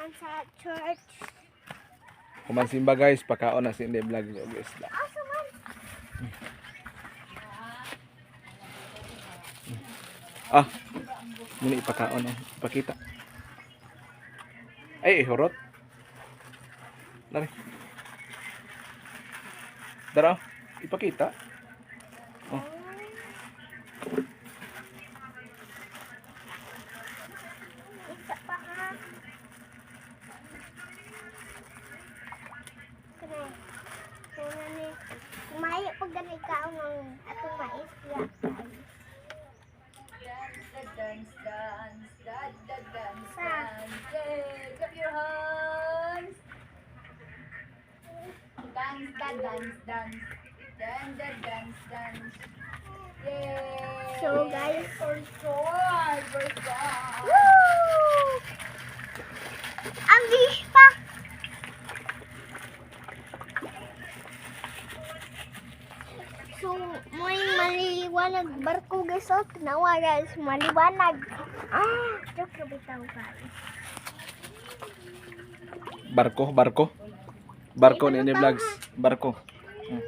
guys, man sa church. Kumansimba guys, pakaon na si Inday Vlog og isda. Asa man? Ah, muna ipakaon oh. Ipakita. Ay, ihurot. Dari. Dara, ipakita. Dance, dance, dance, dance. Dance, dance, dance, dance. Yay! So, guys. For sure, for sure. Woo! Ang bilis pa! So, may maliwanag barko guys. Oh, tanawa guys. Maliwanag. Ah, joke na bitaw guys. Barko, barko. Barko ni Inday Vlogs. Barko. Hmm.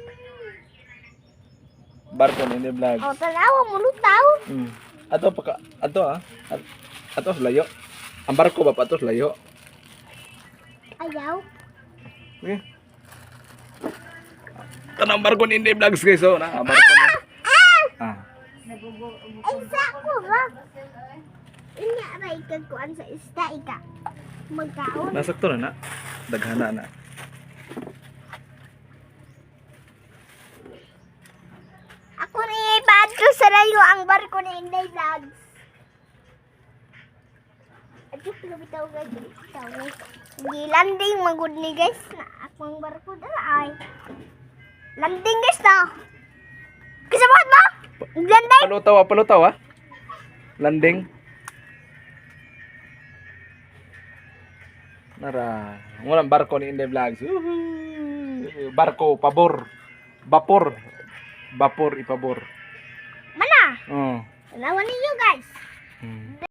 Barko ni Inday Vlogs. Oh, tanawa mo lutaw. Hmm. Ato paka ato ah. At- Ato layo. Ang barko ba pa ato layo? Ayaw. Okay. Kanang barko ni Inday Vlogs guys oh, na barko ni. Ah. Ay, sa ko ba? Inya aray kagkuan sa isda ika. Magkaon. Nasakto na na. Daghana na. Ako ni Padro sa ang barko ni Inday Vlogs. Adyo pila bitaw guys. Bitaw guys. Hindi landing magud ni guys na akong barko dala ay. Landing guys na. Kasabot mo? Landing? Palutaw ah, palutaw ah. Landing. Nara. Walang barko ni Inday Vlogs. Barko, pabor. Vapor. Vapor, ipabor. Mana? Oh. Tanawan ninyo guys. Hmm.